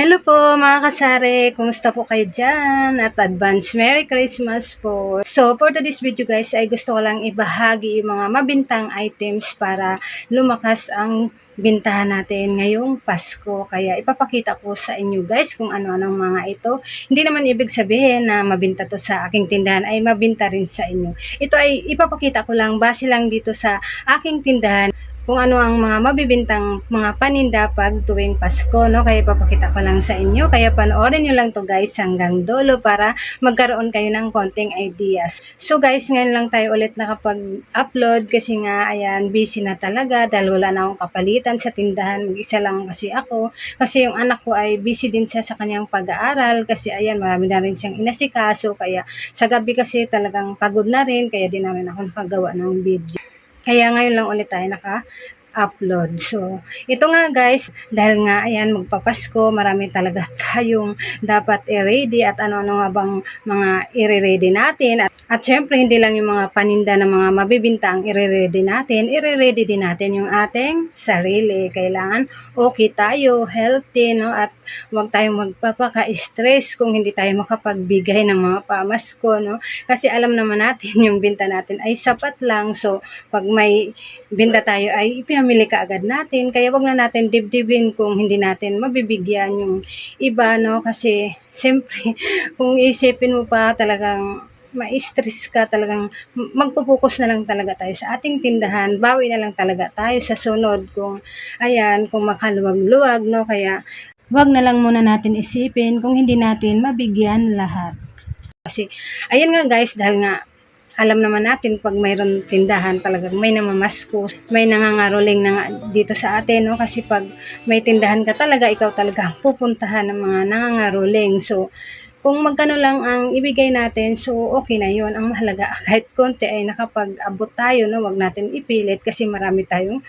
Hello po mga kasari, kumusta po kayo dyan? At advance Merry Christmas po. So for today's video guys ay gusto ko lang ibahagi yung mga mabintang items para lumakas ang bintahan natin ngayong Pasko. Kaya ipapakita ko sa inyo guys kung ano-anong mga ito. Hindi naman ibig sabihin na mabinta to sa aking tindahan ay mabinta rin sa inyo. Ito ay ipapakita ko lang base lang dito sa aking tindahan kung ano ang mga mabibintang mga paninda pag tuwing Pasko, no? Kaya papakita ko lang sa inyo. Kaya panoorin nyo lang to guys hanggang dulo para magkaroon kayo ng konting ideas. So guys, ngayon lang tayo ulit nakapag-upload kasi nga, ayan, busy na talaga dahil wala na akong kapalitan sa tindahan. Mag-isa lang kasi ako. Kasi yung anak ko ay busy din siya sa kanyang pag-aaral kasi ayan, marami na rin siyang inasikaso. Kaya sa gabi kasi talagang pagod na rin. Kaya din namin ako nakagawa ng video. Kaya ngayon lang ulit tayo naka-upload. So, ito nga guys, dahil nga ayan, magpapasko, marami talaga tayong dapat i-ready at ano-ano nga bang mga i-ready natin. At, at syempre, hindi lang yung mga paninda ng mga mabibinta ang i-ready natin, i-ready din natin yung ating sarili. Kailangan okay tayo, healthy, no? At huwag tayong magpapaka-stress kung hindi tayo makapagbigay ng mga pamasko, no? Kasi alam naman natin yung binta natin ay sapat lang. So, pag may binta tayo ay ipinamili ka agad natin. Kaya wag na natin dibdibin kung hindi natin mabibigyan yung iba, no? Kasi, siyempre, kung isipin mo pa talagang ma-stress ka talagang magpo-focus na lang talaga tayo sa ating tindahan bawi na lang talaga tayo sa sunod kung ayan kung makaluwag-luwag no kaya wag na lang muna natin isipin kung hindi natin mabigyan lahat kasi ayan nga guys dahil nga alam naman natin pag mayroon tindahan talagang may namamasko, may nangangaroling na nga dito sa atin, no? Kasi pag may tindahan ka talaga, ikaw talaga pupuntahan ng mga nangangaroling. So, kung magkano lang ang ibigay natin, so okay na yon Ang mahalaga, kahit konti ay nakapag-abot tayo, no? Huwag natin ipilit kasi marami tayong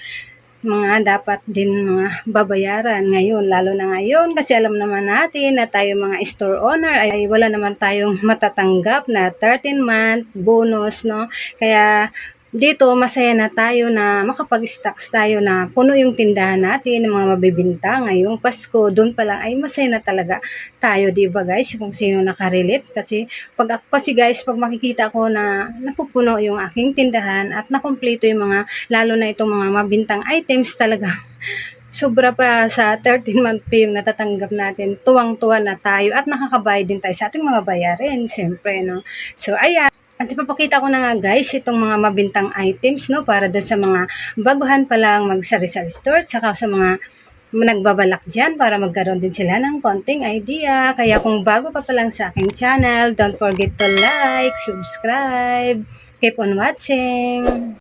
mga dapat din mga babayaran ngayon, lalo na ngayon kasi alam naman natin na tayo mga store owner ay wala naman tayong matatanggap na 13 month bonus, no? Kaya dito masaya na tayo na makapag-stocks tayo na puno yung tindahan natin ng mga mabibinta ngayong Pasko. Doon pa lang ay masaya na talaga tayo, di ba guys? Kung sino nakarelate. Kasi pag kasi guys, pag makikita ko na napupuno yung aking tindahan at nakumpleto yung mga, lalo na itong mga mabintang items talaga sobra pa sa 13-month pay yung natatanggap natin, tuwang-tuwa na tayo at nakakabayad din tayo sa ating mga bayarin, siyempre, no? So, ayan. At ipapakita ko na nga guys itong mga mabintang items no para doon sa mga baguhan pa lang mag-sari-sari store saka sa mga nagbabalak dyan para magkaroon din sila ng konting idea. Kaya kung bago pa pa lang sa aking channel, don't forget to like, subscribe, keep on watching.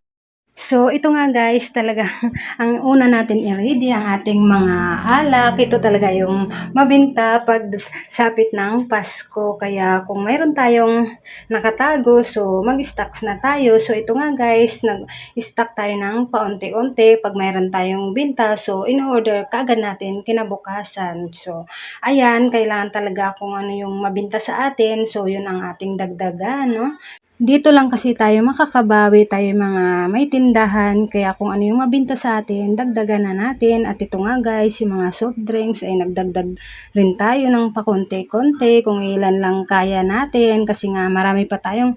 So, ito nga guys, talaga, ang una natin i-ready ang ating mga alak. Ito talaga yung mabinta pag sapit ng Pasko. Kaya kung mayroon tayong nakatago, so mag-stocks na tayo. So, ito nga guys, nag-stock tayo ng paunti-unti pag mayroon tayong binta. So, in-order kagad natin kinabukasan. So, ayan, kailangan talaga kung ano yung mabinta sa atin. So, yun ang ating dagdagan, no? Dito lang kasi tayo makakabawi tayo mga may tindahan. Kaya kung ano yung mabinta sa atin dagdagan na natin. At ito nga guys yung mga soft drinks ay nagdagdag rin tayo ng pakonti-konti kung ilan lang kaya natin. Kasi nga marami pa tayong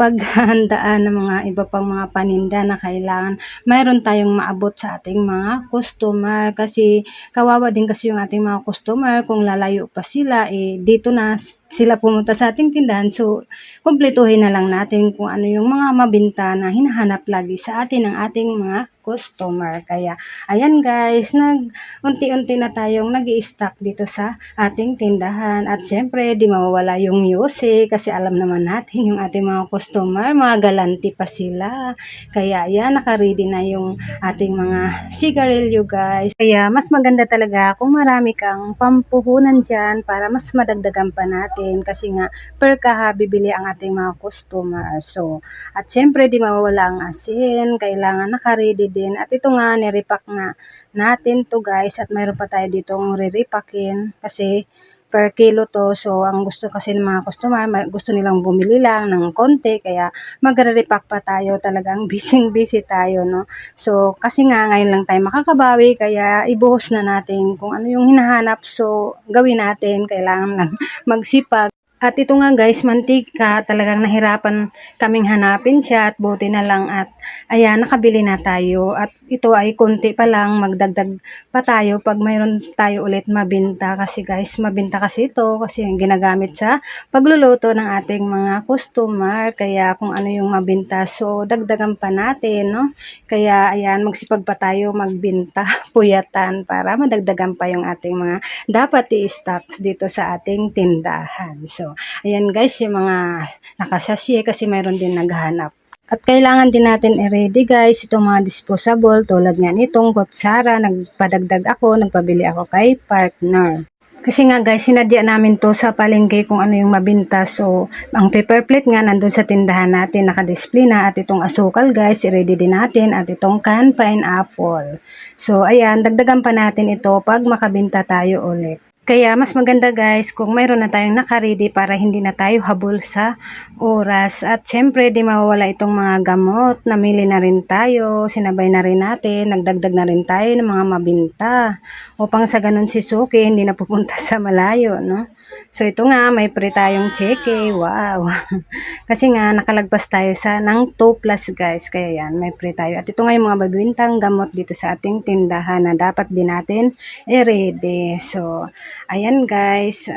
paghandaan ng mga iba pang mga paninda na kailangan mayroon tayong maabot sa ating mga customer. Kasi kawawa din kasi yung ating mga customer kung lalayo pa sila eh dito na sila pumunta sa ating tindahan. So kumpletuhin na lang natin kung ano yung mga mabinta na hinahanap lagi sa atin ng ating mga customer. Kaya, ayan guys, nag unti-unti na tayong nag stock dito sa ating tindahan. At syempre, di mawawala yung yosi kasi alam naman natin yung ating mga customer, mga galanti pa sila. Kaya, ayan, nakaready na yung ating mga sigarilyo guys. Kaya, mas maganda talaga kung marami kang pampuhunan dyan para mas madagdagan pa natin kasi nga per kaha bibili ang ating mga customer. So, at syempre, di mawawala ang asin. Kailangan nakaready din. At ito nga, nirepack nga natin to guys. At mayroon pa tayo ditong riripakin. Kasi per kilo to. So, ang gusto kasi ng mga customer, gusto nilang bumili lang ng konti. Kaya, magre-repack pa tayo. Talagang busy-busy tayo, no? So, kasi nga, ngayon lang tayo makakabawi. Kaya, ibuhos na natin kung ano yung hinahanap. So, gawin natin. Kailangan lang magsipag. At ito nga guys, mantika, talagang nahirapan kaming hanapin siya at buti na lang at ayan, nakabili na tayo. At ito ay konti pa lang, magdagdag pa tayo pag mayroon tayo ulit mabinta. Kasi guys, mabinta kasi ito kasi yung ginagamit sa pagluluto ng ating mga customer. Kaya kung ano yung mabinta, so dagdagan pa natin, no? Kaya ayan, magsipag pa tayo magbinta, puyatan para madagdagan pa yung ating mga dapat i-stock dito sa ating tindahan. So, ayan guys, yung mga nakasasye kasi mayroon din naghahanap. At kailangan din natin i-ready guys itong mga disposable tulad nga nitong kutsara, nagpadagdag ako, nagpabili ako kay partner. Kasi nga guys, sinadya namin to sa palengke kung ano yung mabinta. So, ang paper plate nga nandun sa tindahan natin, nakadisplay na. At itong asukal guys, i-ready din natin. At itong can pineapple. So, ayan, dagdagan pa natin ito pag makabinta tayo ulit. Kaya mas maganda guys kung mayroon na tayong nakaredy para hindi na tayo habol sa oras. At syempre di mawawala itong mga gamot. Namili na rin tayo, sinabay na rin natin, nagdagdag na rin tayo ng mga mabinta. Upang sa ganun si Suki hindi na pupunta sa malayo, no? So ito nga, may pre tayong cheque. Wow! Kasi nga, nakalagpas tayo sa ng 2 plus guys. Kaya yan, may pre tayo. At ito nga yung mga babintang gamot dito sa ating tindahan na dapat din natin i-ready. So, ayan guys.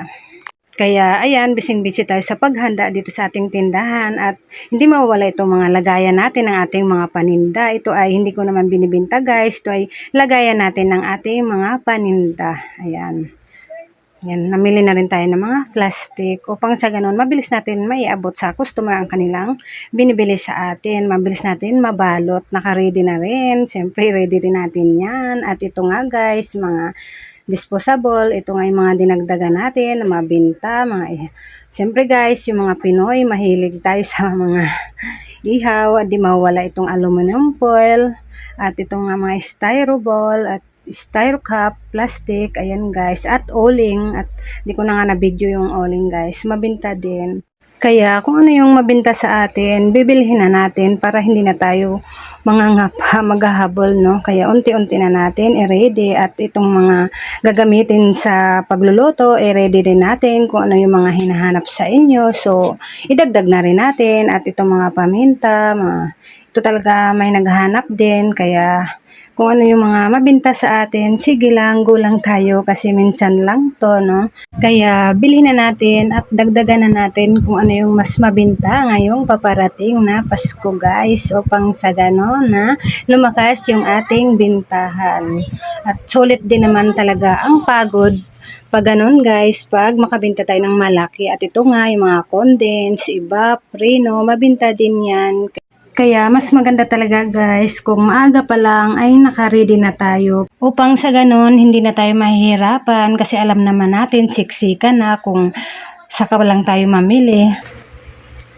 Kaya ayan, bising-busy tayo sa paghanda dito sa ating tindahan at hindi mawawala itong mga lagayan natin ng ating mga paninda. Ito ay hindi ko naman binibinta guys. Ito ay lagayan natin ng ating mga paninda. Ayan. Yan, namili na rin tayo ng mga plastic upang sa ganun, mabilis natin maiabot sa customer ang kanilang binibili sa atin. Mabilis natin mabalot. Naka-ready na rin. Siyempre, ready rin natin yan. At ito nga guys, mga disposable. Ito nga yung mga dinagdagan natin, mga binta, mga... Siyempre guys, yung mga Pinoy, mahilig tayo sa mga ihaw. At di mawala itong aluminum foil. At itong nga mga styroball at styro cup, plastic, ayan guys, at oling, at di ko na nga na-video yung oling guys, mabinta din. Kaya kung ano yung mabinta sa atin, bibilhin na natin para hindi na tayo mangangapa, maghahabol, no? Kaya unti-unti na natin i-ready at itong mga gagamitin sa pagluluto, i-ready din natin kung ano yung mga hinahanap sa inyo. So, idagdag na rin natin at itong mga paminta, mga, ito talaga may naghahanap din, kaya kung ano yung mga mabinta sa atin, sige lang, gulang tayo kasi minsan lang to, no? Kaya bilhin na natin at dagdagan na natin kung ano yung mas mabinta ngayong paparating na Pasko guys upang sa ganon na lumakas yung ating bintahan. At sulit din naman talaga ang pagod pag ganun guys, pag makabinta tayo ng malaki at ito nga yung mga condense, iba, preno, mabinta din yan. Kaya mas maganda talaga guys kung maaga pa lang ay naka-ready na tayo upang sa ganun hindi na tayo mahihirapan kasi alam naman natin siksikan na kung saka lang tayo mamili.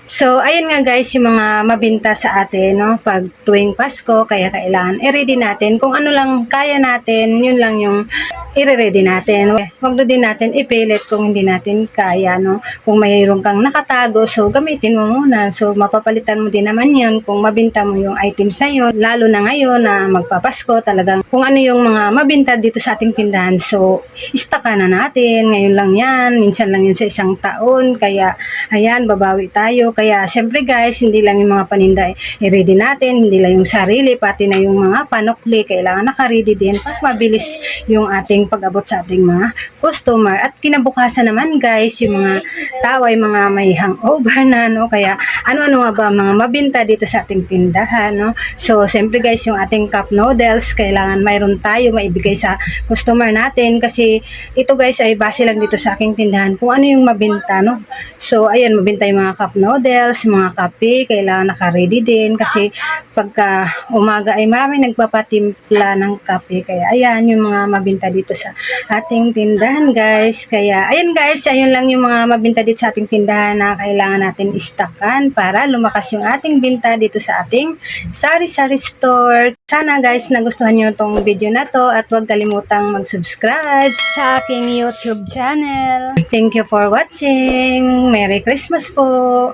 So, ayun nga guys, yung mga mabinta sa atin, no, pag tuwing Pasko, kaya kailangan i-ready natin. Kung ano lang kaya natin, yun lang yung i-ready natin. Huwag din natin ipilit kung hindi natin kaya, no. Kung mayroon kang nakatago, so gamitin mo muna. So, mapapalitan mo din naman yun kung mabinta mo yung items na yun. Lalo na ngayon na magpapasko, talagang kung ano yung mga mabinta dito sa ating tindahan. So, istaka na natin. Ngayon lang yan. Minsan lang yan sa isang taon. Kaya, ayan, babawi tayo. Kaya, syempre guys, hindi lang yung mga paninda i-ready natin, hindi lang yung sarili, pati na yung mga panukli. Kailangan naka-ready din para mabilis yung ating pag-abot sa ating mga customer. At kinabukasan naman guys, yung mga tao ay mga may hangover na, no? Kaya, ano-ano nga ba mga mabinta dito sa ating tindahan, no? So, syempre guys, yung ating cup noodles, kailangan mayroon tayo maibigay sa customer natin kasi ito guys ay base lang dito sa aking tindahan kung ano yung mabinta, no? So, ayan, mabinta yung mga cup noodles, mga kape, kailangan naka-ready din kasi pagka umaga ay maraming nagpapatimpla ng kape. Kaya ayan yung mga mabinta dito sa ating tindahan guys. Kaya ayan guys, ayun lang yung mga mabinta dito sa ating tindahan na kailangan natin istakan para lumakas yung ating binta dito sa ating sari-sari store. Sana guys nagustuhan nyo tong video na to at huwag kalimutang mag-subscribe sa aking YouTube channel. Thank you for watching. Merry Christmas po!